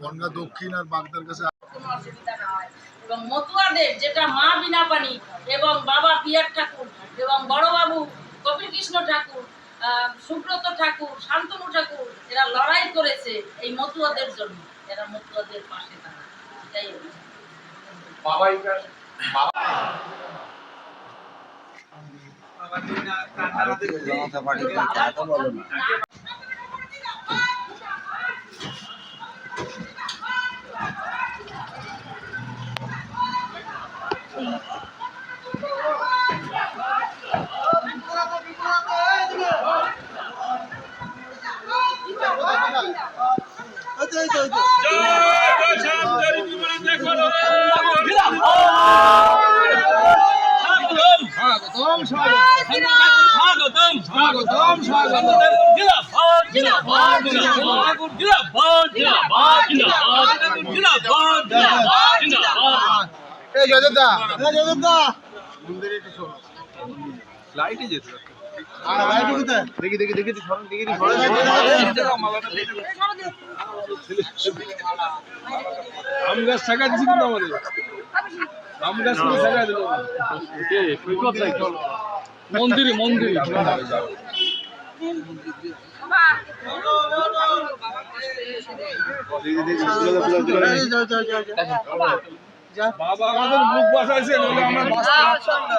বনগা দক্ষিণ আর বাগদার কাছে কোনো অসুবিধা না হয়। এবং মতুয়াদের যেটা মা বিনা পানি এবং বাবা পিয়ার ঠাকুর এবং বড়বাবু কপিল কৃষ্ণ ঠাকুর সুব্রত ঠাকুর শান্তনু ঠাকুর এরা লড়াই করেছে এই মতুয়াদের জন্য। এরা মতুয়াদের পাশে দাঁড়ায় এটাই অভিযান। জনতা পার্টি বলছে এত বলো না এই জয়দেবদা এই জয়দেবদা মন্দিরে একটু শোনো। লাইটে যেতে দেখি দেখি দেখি একটু সরো, দেখি আম গাছ থাকা দিছি কিন্তু আমাদের। আম গাছ করে থাকা দিল। মন্দিরে মন্দিরে। যাও, যাও। বাবা আমাদের মুখ নইলে আমরা বাঁচতে পারতাম না।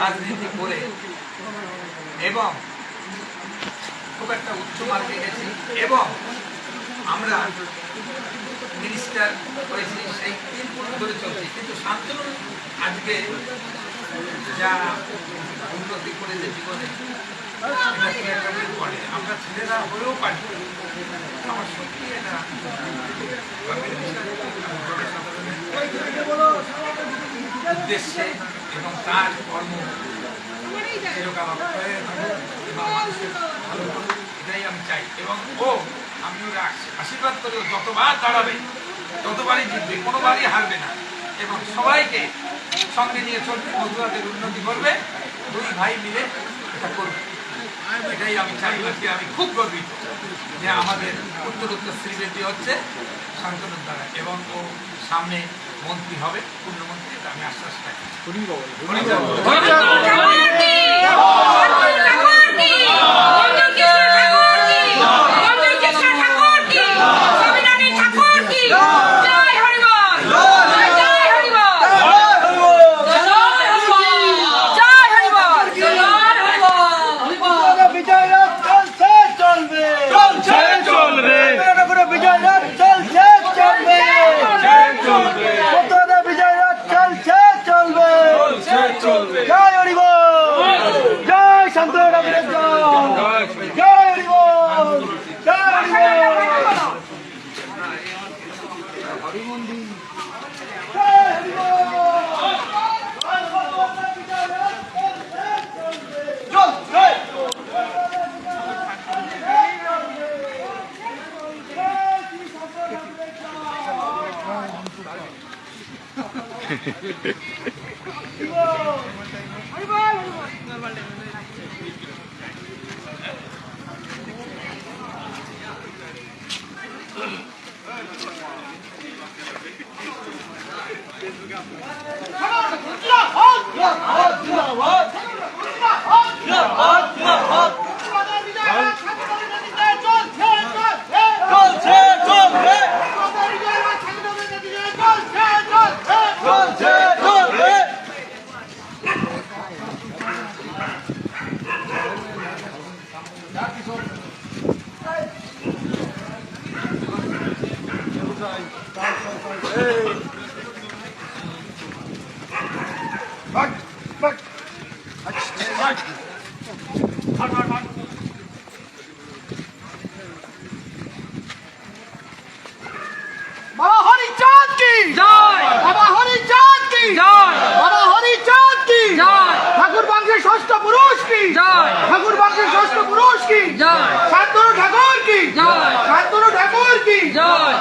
রাজনীতি করে এবং খুব একটা উচ্চ মার্গে গেছি এবং আমরা মিনিস্টার হয়েছি সেই তিন ফুট ধরে চলছি। কিন্তু শান্তনু আজকে যা উন্নতি করেছে জীবনে এটা কি একটা বই পড়ে আমরা ছেলেরা হয়েও পারি। আমার সত্যি এটা উদ্দেশ্যে এবং তার কর্ম ভালো এটাই আমি চাই। এবং ও আমি ওরা আশীর্বাদ করি যতবার দাঁড়াবে ততবারই জিতবে, কোনোবারই হারবে না। এবং সবাইকে সঙ্গে নিয়ে চলবে মধুয়াদের উন্নতি করবে, দুই ভাই মিলে এটা করবে। এটাই আমি চাই। আজকে আমি খুব গর্বিত যে আমাদের উত্তর উত্তর শ্রীবৃদ্ধি হচ্ছে। শান্তনুর দ্বারা। এবং ও সামনে মন্ত্রী হবে পূর্ণমন্ত্রী আমি আশ্বাস পাই 응원비 Thank you. জয় হরিবল চলছে চলছে ষষ্ঠ পুরুষ কি? ঠাকুর বংশের ষষ্ঠ পুরুষ কি? সান্তনু ঠাকুর কি? সান্তনু ঠাকুর কি? জয়।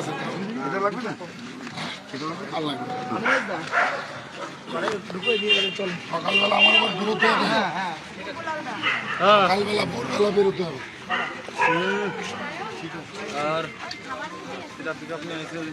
আছে। এটা লাগবে না? আর লাগবে সকালবেলা আমার আবার বেরোতে হবে। সকালবেলা ভোরবেলা হবে। আর সেটা পিক নিয়ে আসলে